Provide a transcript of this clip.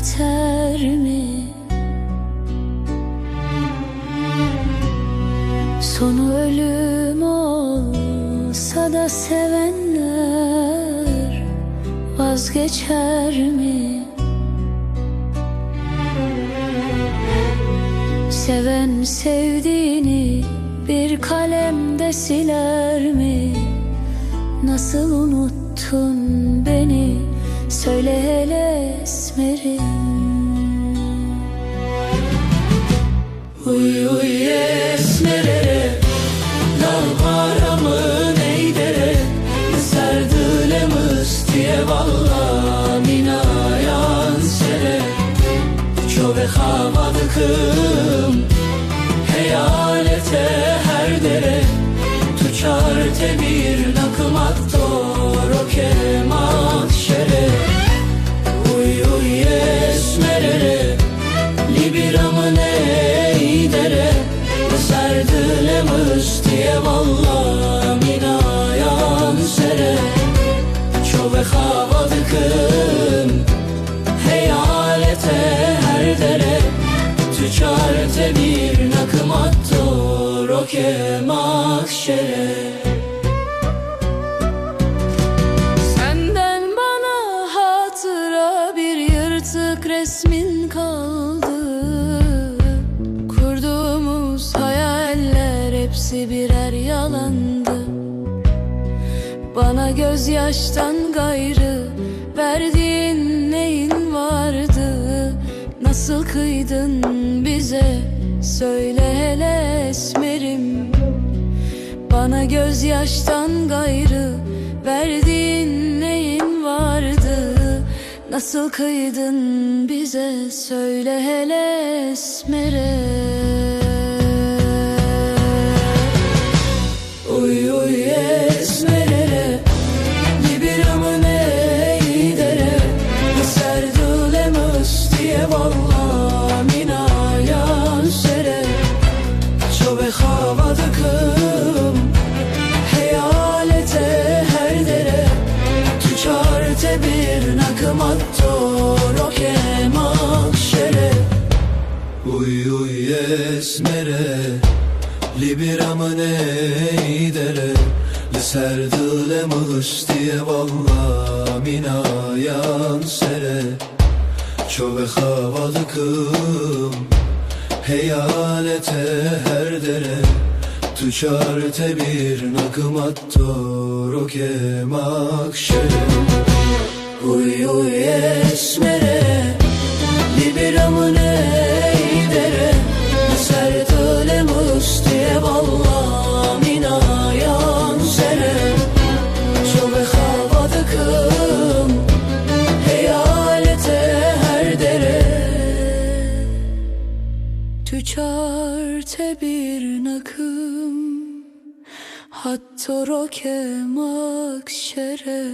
biter mi? Sonu ölüm olsa da sevenler vazgeçer mi? Seven sevdiğini bir kalemde siler mi? Nasıl unuttun beni söyle hele esmerim valla Minayan sere havadıkım Heyalete her dere Tuçar te havadıkım Heyalete her dere Tüçarte bir nakım attı Roke mahşere. Senden bana hatıra bir yırtık resmin kaldı. Kurduğumuz hayaller hepsi birer yalandı. Bana gözyaştan gayrı Nasıl kıydın bize? Söyle hele esmerim. Bana gözyaştan gayrı verdiğin neyin vardı? Nasıl kıydın bize? Söyle hele esmere Çove havadıkım Heyalete her dere. Tüçarte bir nakım attı Roke mahşere Uy uy esmere Libiramı neydere? Serdile mıstiye valla Minayan sere. Çove havadıkım Heyalete her dere. Tüçarte bir nakım attı Roke Tüçarte bir nakım. Hatta roke makşere